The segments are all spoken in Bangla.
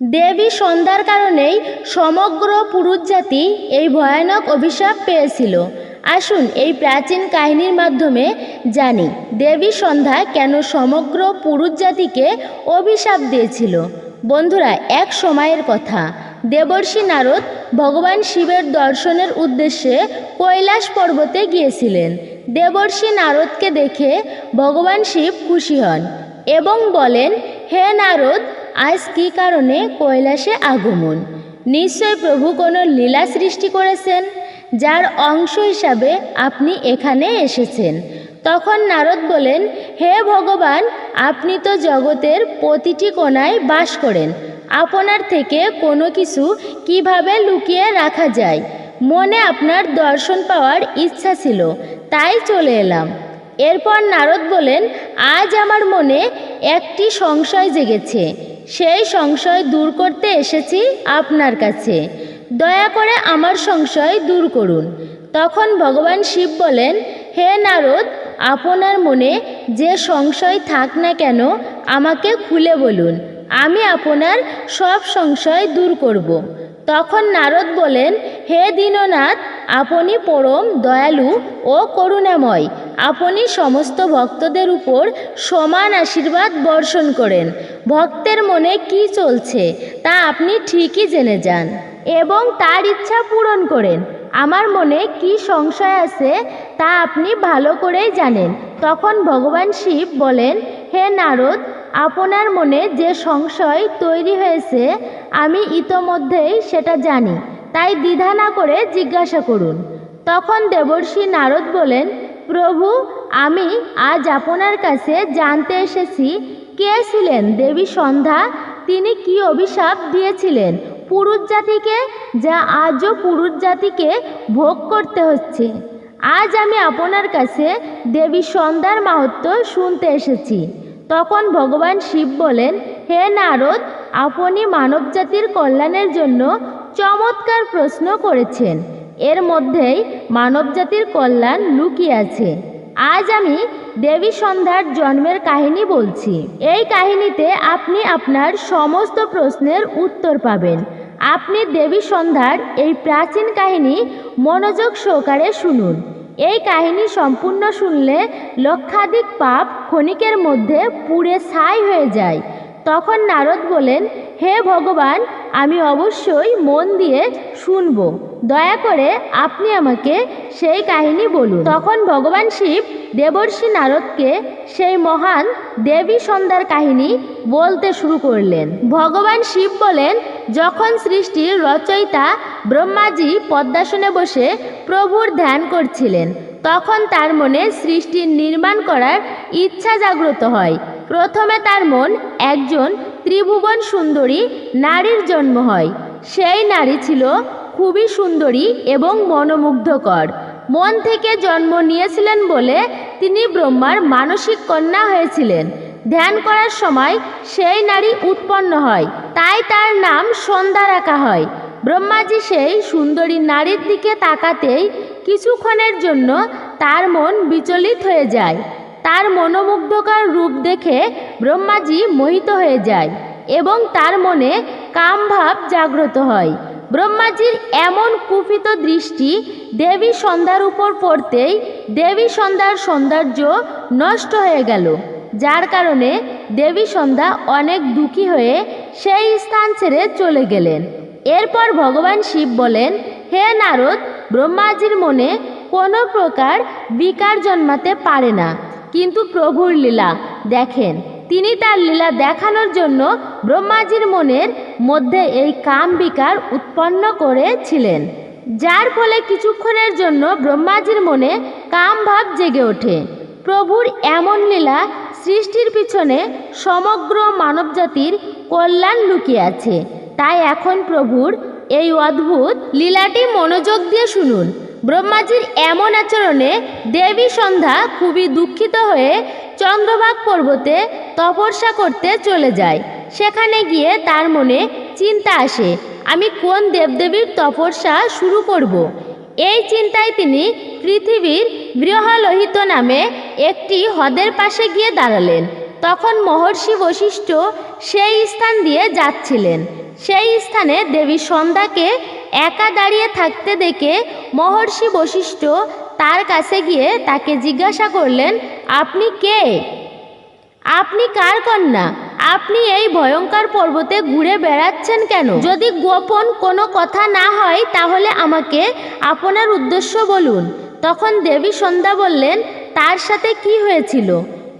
দেবী সন্ধ্যার কারণেই সমগ্র পুরুষ জাতি এই ভয়ানক অভিশাপ পেয়েছিল। আসুন এই প্রাচীন কাহিনীর মাধ্যমে জানি, দেবী সন্ধ্যা কেন সমগ্র পুরুষ জাতিকে অভিশাপ দিয়েছিল। বন্ধুরা, এক সময়ের কথা। দেবর্ষি নারদ ভগবান শিবের দর্শনের উদ্দেশ্যে কৈলাস পর্বতে গিয়েছিলেন। দেবর্ষি নারদকে দেখে ভগবান শিব খুশি হন এবং বলেন, হে নারদ আজ কী কারণে কৈলাসে আগমন? নিশ্চয় প্রভু কোনো লীলা সৃষ্টি করেছেন, যার অংশ হিসাবে আপনি এখানে এসেছেন। তখন নারদ বলেন, হে ভগবান, আপনি তো জগতের প্রতিটি কোণায় বাস করেন। আপনার থেকে কোনো কিছু কীভাবে লুকিয়ে রাখা যায়? মনে আপনার দর্শন পাওয়ার ইচ্ছা ছিল, তাই চলে এলাম। এরপর নারদ বলেন, আজ আমার মনে একটি সংশয় জেগেছে। সেই সংশয় দূর করতে এসেছি আপনার কাছে। দয়া করে আমার সংশয় দূর করুন। তখন ভগবান শিব বলেন, হে নারদ, আপনার মনে যে সংশয় থাক না কেন, আমাকে খুলে বলুন। আমি আপনার সব সংশয় দূর করব। তখন নারদ বলেন, হে দীননাথ, আপনি পরম দয়ালু ও করুণাময়। আপনি সমস্ত ভক্তদের উপর সমান আশীর্বাদ বর্ষণ করেন। ভক্তের মনে কি চলছে তা আপনি ঠিকই জেনে যান এবং তার ইচ্ছা পূরণ করেন। আমার মনে কি সংশয় আছে তা আপনি ভালো করেই জানেন। তখন ভগবান শিব বলেন, হে নারদ, আপনার মনে যে সংশয় তৈরি হয়েছে, আমি ইতোমধ্যেই সেটা জানি। তাই দ্বিধা না করে জিজ্ঞাসা করুন। তখন দেবর্ষি নারদ বলেন, প্রভু, আমি আজ আপনার কাছে জানতে এসেছি কে ছিলেন দেবী সন্ধ্যা। তিনি কি অভিশাপ দিয়েছিলেন? পুরুষ জাতিকে যা আজও পুরুষ জাতিকে ভোগ করতে হচ্ছে। আজ আমি আপনার কাছে দেবী সন্ধ্যার মাহাত্ম শুনতে এসেছি। তখন ভগবান শিব বলেন, হে নারদ, আপনি মানবজাতির কল্যাণের জন্য চমৎকার প্রশ্ন করেছেন। এর মধ্যেই মানবজাতির কল্যাণ লুকিয়ে আছে। আজ আমি দেবী সন্ধ্যার জন্মের কাহিনী বলছি। এই কাহিনীতে আপনি আপনার সমস্ত প্রশ্নের উত্তর পাবেন। আপনি দেবী সন্ধ্যার এই প্রাচীন কাহিনী মনোযোগ সহকারে শুনুন। এই কাহিনী সম্পূর্ণ শুনলে লক্ষাধিক পাপ ক্ষণিকের মধ্যে পুড়ে ছাই হয়ে যায়। তখন নারদ বলেন হে ভগবান, আমি অবশ্যই মন দিয়ে শুনব। দয়া করে আপনি আমাকে সেই কাহিনী বলুন। তখন ভগবান শিব দেবর্ষি নারদকে সেই মহান দেবী সন্ধ্যার কাহিনী বলতে শুরু করলেন। ভগবান শিব বলেন, যখন সৃষ্টির রচয়িতা ব্রহ্মাজি পদ্মাসনে বসে প্রভুর ধ্যান করছিলেন, তখন তার মনে সৃষ্টির নির্মাণ করার ইচ্ছা জাগ্রত হয়। প্রথমে তার মন একজন ত্রিভুবন সুন্দরী নারীর জন্ম হয়। সেই নারী ছিল খুবই সুন্দরী এবং মনোমুগ্ধকর। মন থেকে জন্ম নিয়েছিলেন বলে তিনি ব্রহ্মার মানসিক কন্যা হয়েছিলেন। ধ্যান করার সময় সেই নারী উৎপন্ন হয়, তাই তার নাম সন্ধ্যা রাখা হয়। ব্রহ্মাজি সেই সুন্দরী নারীর দিকে তাকাতেই কিছুক্ষণের জন্য তার মন বিচলিত হয়ে যায়। তার মনোমুগ্ধকর রূপ দেখে ব্রহ্মাজি মোহিত হয়ে যায় এবং তার মনে কামভাব জাগ্রত হয়। ব্রহ্মাজির এমন কুপিত দৃষ্টি দেবী সন্ধ্যার উপর পড়তেই দেবী সন্ধ্যার সৌন্দর্য নষ্ট হয়ে গেল, যার কারণে দেবী সন্ধ্যা অনেক দুঃখী হয়ে সেই স্থান ছেড়ে চলে গেলেন। এরপর ভগবান শিব বলেন, হে নারদ, ব্রহ্মাজির মনে কোনো প্রকার বিকার জন্মাতে পারে না। কিন্তু প্রভুর লীলা। দেখেন, তিনি তার লীলা দেখানোর জন্য ব্রহ্মাজির মনের মধ্যে এই কাম বিকার উৎপন্ন করেছিলেন, যার ফলে কিছুক্ষণের জন্য ব্রহ্মাজির মনে কাম ভাব জেগে ওঠে। প্রভুর এমন লীলা সৃষ্টির পিছনে সমগ্র মানবজাতির কল্যাণ লুকিয়ে আছে। তাই এখন প্রভুর এই অদ্ভুত লীলাটি মনোযোগ দিয়ে শুনুন। ব্রহ্মাজির এমন আচরণে দেবী সন্ধ্যা খুবই দুঃখিত হয়ে চন্দ্রভাগ পর্বতে তপস্যা করতে চলে যায় সেখানে গিয়ে তার মনে চিন্তা আসে, আমি কোন দেবদেবীর তপস্যা শুরু করব। এই চিন্তায় তিনি পৃথিবীর বৃহলোহিত নামে একটি হ্রদের পাশে গিয়ে দাঁড়ালেন তখন মহর্ষি বশিষ্ঠ সেই স্থান দিয়ে যাচ্ছিলেন। সেই স্থানে দেবী সন্ধ্যাকে একা দাঁড়িয়ে থাকতে দেখে মহর্ষি বশিষ্ঠ তার কাছে গিয়ে তাকে জিজ্ঞাসা করলেন, আপনি কে? আপনি কার কন্যা? আপনি এই ভয়ঙ্কর পর্বতে ঘুরে বেড়াচ্ছেন কেন? যদি গোপন কোনো কথা না হয়, তাহলে আমাকে আপনার উদ্দেশ্য বলুন। তখন দেবী সন্ধ্যা বললেন, তার সাথে কি হয়েছিল?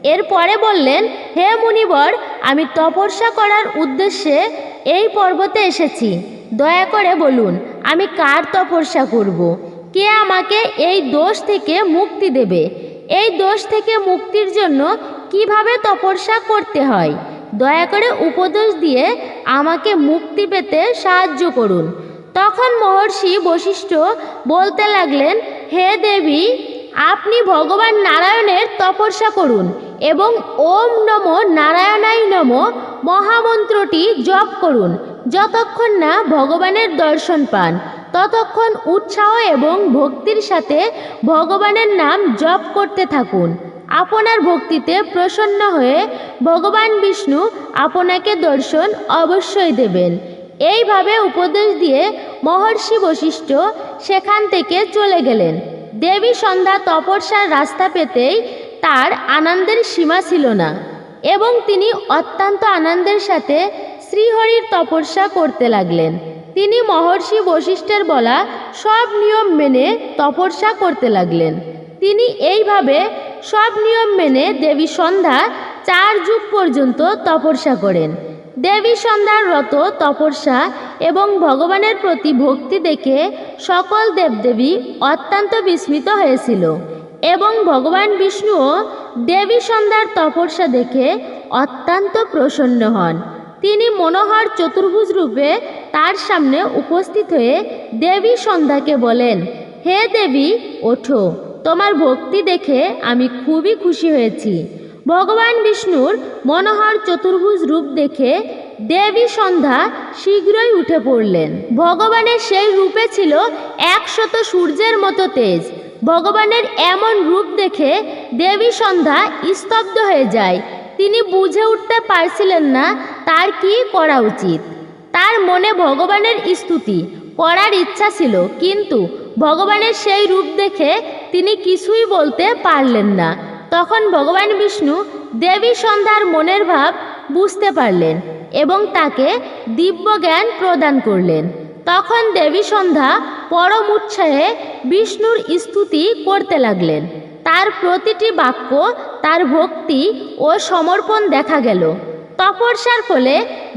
এরপরে বললেন, হে মুনিবর, আমি তপস্যা করার উদ্দেশ্যে এই পর্বতে এসেছি। দয়া করে বলুন, আমি কার তপস্যা করব। কে আমাকে এই দোষ থেকে মুক্তি দেবে? এই দোষ থেকে মুক্তির জন্য কীভাবে তপস্যা করতে হয়? দয়া করে উপদেশ দিয়ে আমাকে মুক্তি পেতে সাহায্য করুন। তখন মহর্ষি বশিষ্ঠ বলতে লাগলেন, হে দেবী আপনি ভগবান নারায়ণের তপস্যা করুন এবং ওম নম নারায়ণাই নম মহামন্ত্রটি জপ করুন যতক্ষণ না ভগবানের দর্শন পান, ততক্ষণ উৎসাহ এবং ভক্তির সাথে ভগবানের নাম জপ করতে থাকুন। আপনার ভক্তিতে প্রসন্ন হয়ে ভগবান বিষ্ণু আপনাকে দর্শন অবশ্যই দেবেন। এইভাবে উপদেশ দিয়ে মহর্ষি বশিষ্ঠ সেখান থেকে চলে গেলেন। দেবী সন্ধ্যা তপস্যার রাস্তা পেতেই তার আনন্দের সীমা ছিল না এবং তিনি অত্যন্ত আনন্দের সাথে শ্রীহরির তপস্যা করতে লাগলেন। তিনি মহর্ষি বশিষ্ঠের বলা সব নিয়ম মেনে তপস্যা করতে লাগলেন। তিনি এইভাবে সব নিয়ম মেনে দেবী সন্ধ্যা চার যুগ পর্যন্ত তপস্যা করেন। দেবী সন্ধ্যার রত, তপস্যা এবং ভগবানের প্রতি ভক্তি দেখে সকল দেবদেবী অত্যন্ত বিস্মিত হয়েছিল এবং ভগবান বিষ্ণুও দেবী সন্ধ্যার তপস্যা দেখে অত্যন্ত প্রসন্ন হন। তিনি মনোহর চতুর্ভুজ রূপে তার সামনে উপস্থিত হয়ে দেবী সন্ধ্যাকে বলেন, হে দেবী, ওঠো। তোমার ভক্তি দেখে আমি খুবই খুশি হয়েছি। ভগবান বিষ্ণুর মনোহর চতুর্ভুজ রূপ দেখে দেবী সন্ধ্যা শীঘ্রই উঠে পড়লেন। ভগবানের সেই রূপে ছিল একশত সূর্যের মতো তেজ। ভগবানের এমন রূপ দেখে দেবী সন্ধ্যা স্তব্ধ হয়ে যায়। তিনি বুঝে উঠতে পারছিলেন না তার কি করা উচিত। তার মনে ভগবানের স্তুতি, করার ইচ্ছা ছিল, কিন্তু ভগবানের সেই রূপ দেখে তিনি কিছুই বলতে পারলেন না। তখন ভগবান বিষ্ণু দেবী সন্ধ্যার মনের ভাব বুঝতে পারলেন এবং তাকে দিব্য জ্ঞান প্রদান করলেন। তখন দেবী সন্ধ্যা পরম উৎসাহে বিষ্ণুর স্তুতি করতে লাগলেন। তার প্রতিটি বাক্য, তার ভক্তি ও সমর্পণ দেখা গেল। তপস্যার ফলে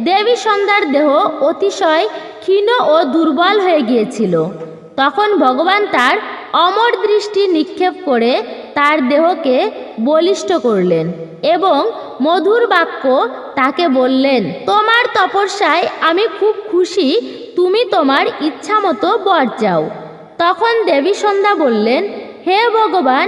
দেবী সন্ধ্যার দেহ অতিশয় ক্ষীণ ও দুর্বল হয়ে গিয়েছিল। তখন ভগবান তার অমর দৃষ্টি নিক্ষেপ করে তার দেহকে বলিষ্ঠ করলেন এবং মধুর বাক্য তাকে বললেন, তোমার তপস্যায় আমি খুব খুশি, তুমি তোমার ইচ্ছা মতো বর যাও তখন দেবী সন্ধ্যা বললেন, হে ভগবান,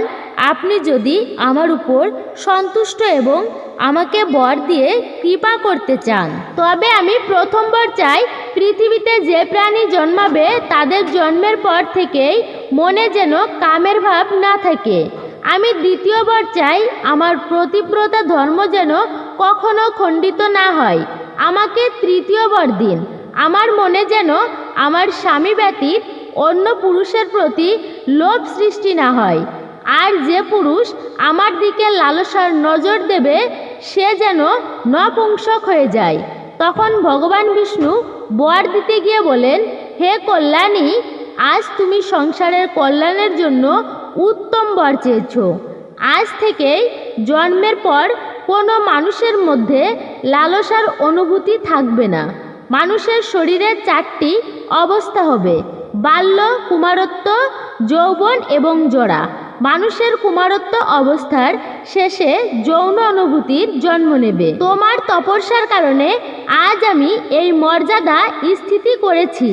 আপনি যদি আমার উপর সন্তুষ্ট এবং আমাকে বর দিয়ে কৃপা করতে চান, তবে আমি প্রথমবার চাই পৃথিবীতে যে প্রাণী জন্মাবে তাদের জন্মের পর থেকেই মনে যেন কামের ভাব না থাকে। আমি দ্বিতীয়বার চাই আমার প্রতিব্রতা ধর্ম যেন কখনো খণ্ডিত না হয়। আমাকে তৃতীয়বার দিন। আমার মনে যেন আমার স্বামী ব্যতীত অন্য পুরুষের প্রতি লোভ সৃষ্টি না হয়। আর যে পুরুষ আমার দিকে লালসার নজর দেবে, সে যেন নপুংসক হয়ে যায়। তখন ভগবান বিষ্ণু বর দিতে গিয়ে বলেন, হে কল্যাণী আজ তুমি সংসারের কল্যাণের জন্য উত্তম বর চেয়েছ। আজ থেকেই জন্মের পর কোনো মানুষের মধ্যে লালসার অনুভূতি থাকবে না। মানুষের শরীরে চারটি অবস্থা হবে, বাল্য, কুমারত্ব, যৌবন এবং জোড়া মানুষের কুমারত্ব অবস্থার শেষে যৌন অনুভূতির জন্ম নেবে। তোমার তপস্যার কারণে আজ আমি এই মর্যাদা স্থিতি করেছি,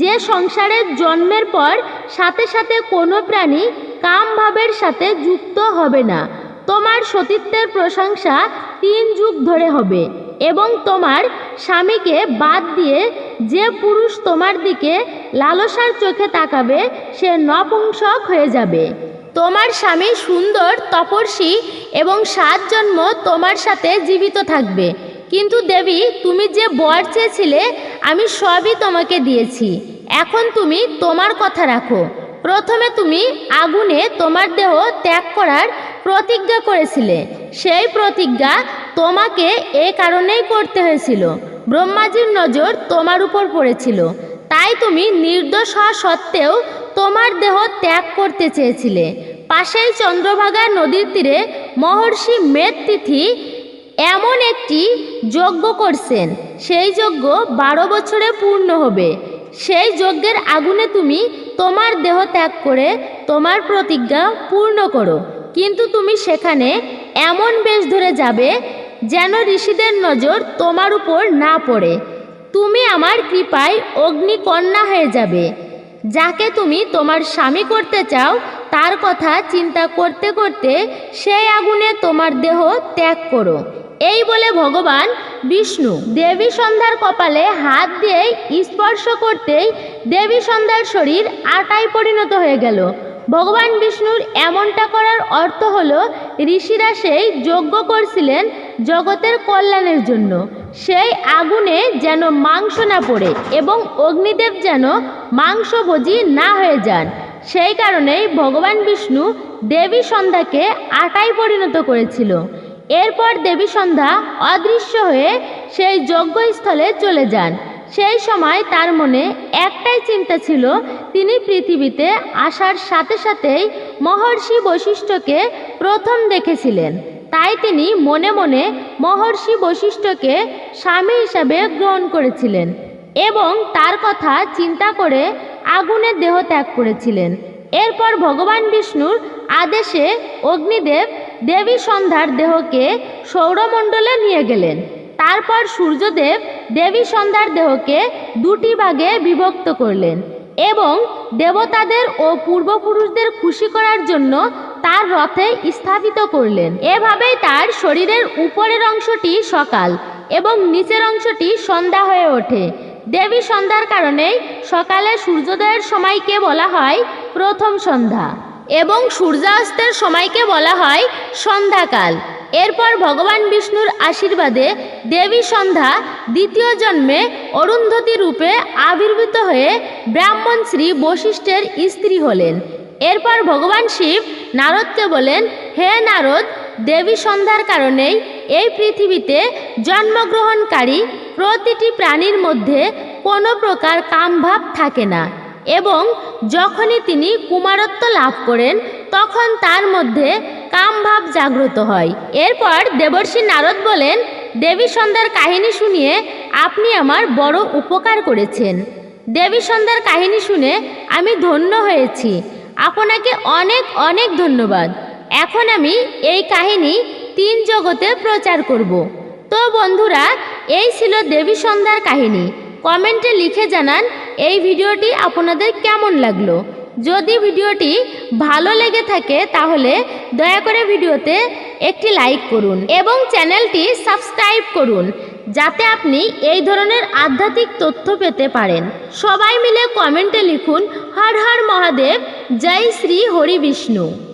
যে সংসারের জন্মের পর সাথে সাথে কোনো প্রাণী কামভাবের সাথে যুক্ত হবে না। তোমার সতীত্বের প্রশংসা তিন যুগ ধরে হবে এবং তোমার স্বামীকে বাদ দিয়ে যে পুরুষ তোমার দিকে লালসার চোখে তাকাবে, সে নপুংসক হয়ে যাবে। তোমার স্বামী সুন্দর, তপস্বী এবং সাত জন্ম তোমার সাথে জীবিত থাকবে। কিন্তু দেবী, তুমি যে বর চেয়েছিলে, আমি সবই তোমাকে দিয়েছি। এখন তুমি তোমার কথা রাখো। প্রথমে তুমি আগুনে তোমার দেহ ত্যাগ করার প্রতিজ্ঞা করেছিলে। সেই প্রতিজ্ঞা তোমাকে এ কারণেই করতে হয়েছিল। ব্রহ্মাজির নজর তোমার উপর পড়েছিল। তাই তুমি নির্দোষ হওয়া সত্ত্বেও তোমার দেহ ত্যাগ করতে চেয়েছিলে। পাশেই চন্দ্রভাগা নদীর তীরে মহর্ষি মেদ তিথি এমন একটি যজ্ঞ করছেন। সেই যজ্ঞ বারো বছরে পূর্ণ হবে। সেই যজ্ঞের আগুনে তুমি তোমার দেহ ত্যাগ করে তোমার প্রতিজ্ঞা পূর্ণ করো। কিন্তু তুমি সেখানে এমন বেশ ধরে যাবে যেন ঋষিদের নজর তোমার উপর না পড়ে। তুমি আমার কৃপায় অগ্নিকন্যা হয়ে যাবে। যাকে তুমি তোমার স্বামী করতে চাও, তার কথা চিন্তা করতে করতে সেই আগুনে তোমার দেহ ত্যাগ করো। এই বলে ভগবান বিষ্ণু দেবী সন্ধ্যার কপালে হাত দিয়ে স্পর্শ করতেই দেবী সন্ধ্যার শরীর আটায় পরিণত হয়ে গেল। ভগবান বিষ্ণুর এমনটা করার অর্থ হলো, ঋষিরা সেই যজ্ঞ করছিলেন জগতের কল্যাণের জন্য। সেই আগুনে যেন মাংস না পড়ে এবং অগ্নিদেব যেন মাংসভোজী না হয়ে যান। সেই কারণেই ভগবান বিষ্ণু দেবী সন্ধ্যাকে আটায় পরিণত করেছিল। এরপর দেবী সন্ধ্যা অদৃশ্য হয়ে সেই যজ্ঞস্থলে চলে যান। সেই সময় তার মনে একটাই চিন্তা ছিল, তিনি পৃথিবীতে আসার সাথে সাথেই মহর্ষি বৈশিষ্ট্যকে প্রথম দেখেছিলেন। তাই তিনি মনে মনে মহর্ষি বৈশিষ্ট্যকে স্বামী হিসাবে গ্রহণ করেছিলেন এবং তার কথা চিন্তা করে আগুনের দেহ ত্যাগ করেছিলেন। এরপর ভগবান বিষ্ণুর আদেশে অগ্নিদেব দেবী সন্ধ্যার দেহকে সৌরমণ্ডলে নিয়ে গেলেন। তারপর সূর্যদেব দেবী সন্ধ্যার দেহকে দুটি ভাগে বিভক্ত করলেন এবং দেবতাদের ও পূর্বপুরুষদের খুশি করার জন্য তার রথে স্থাপিত করলেন। এভাবেই তার শরীরের উপরের অংশটি সকাল এবং নিচের অংশটি সন্ধ্যা হয়ে ওঠে। দেবী সন্ধ্যার কারণেই সকালে সূর্যোদয়ের সময়কে বলা হয় প্রথম সন্ধ্যা এবং সূর্যাস্তের সময়কে বলা হয় সন্ধ্যাকাল। এরপর ভগবান বিষ্ণুর আশীর্বাদে দেবী সন্ধ্যা দ্বিতীয় জন্মে অরুন্ধতী রূপে আবির্ভূত হয়ে ব্রাহ্মণ শ্রী বশিষ্ঠের স্ত্রী হলেন। এরপর ভগবান শিব নারদকে বলেন, হে নারদ, দেবী সন্ধ্যার কারণেই এই পৃথিবীতে জন্মগ্রহণকারী প্রতিটি প্রাণীর মধ্যে কোনো প্রকার কামভাব থাকে না এবং যখনই তিনি কুমারত্ব লাভ করেন, তখন তার মধ্যে কামভাব জাগ্রত হয়। এরপর দেবর্ষি নারদ বলেন, দেবী সন্ধ্যার কাহিনী শুনিয়ে আপনি আমার বড় উপকার করেছেন। দেবী সন্ধ্যার কাহিনী শুনে আমি ধন্য হয়েছি। আপনাকে অনেক অনেক ধন্যবাদ। এখন আমি এই কাহিনী তিন জগতে প্রচার করব। তো বন্ধুরা, এই ছিল দেবী সন্ধ্যার কাহিনী। কমেন্টে লিখে জানান এই ভিডিওটি আপনাদের কেমন লাগল। যদি ভিডিওটি ভালো লেগে থাকে, তাহলে দয়া করে ভিডিওতে একটি লাইক করুন এবং চ্যানেলটি সাবস্ক্রাইব করুন। যাতে আপনি এই ধরনের আধ্যাত্মিক তথ্য পেতে পারেন। সবাই মিলে কমেন্টে লিখুন, হর হর মহাদেব, জয় শ্রী হরি বিষ্ণু।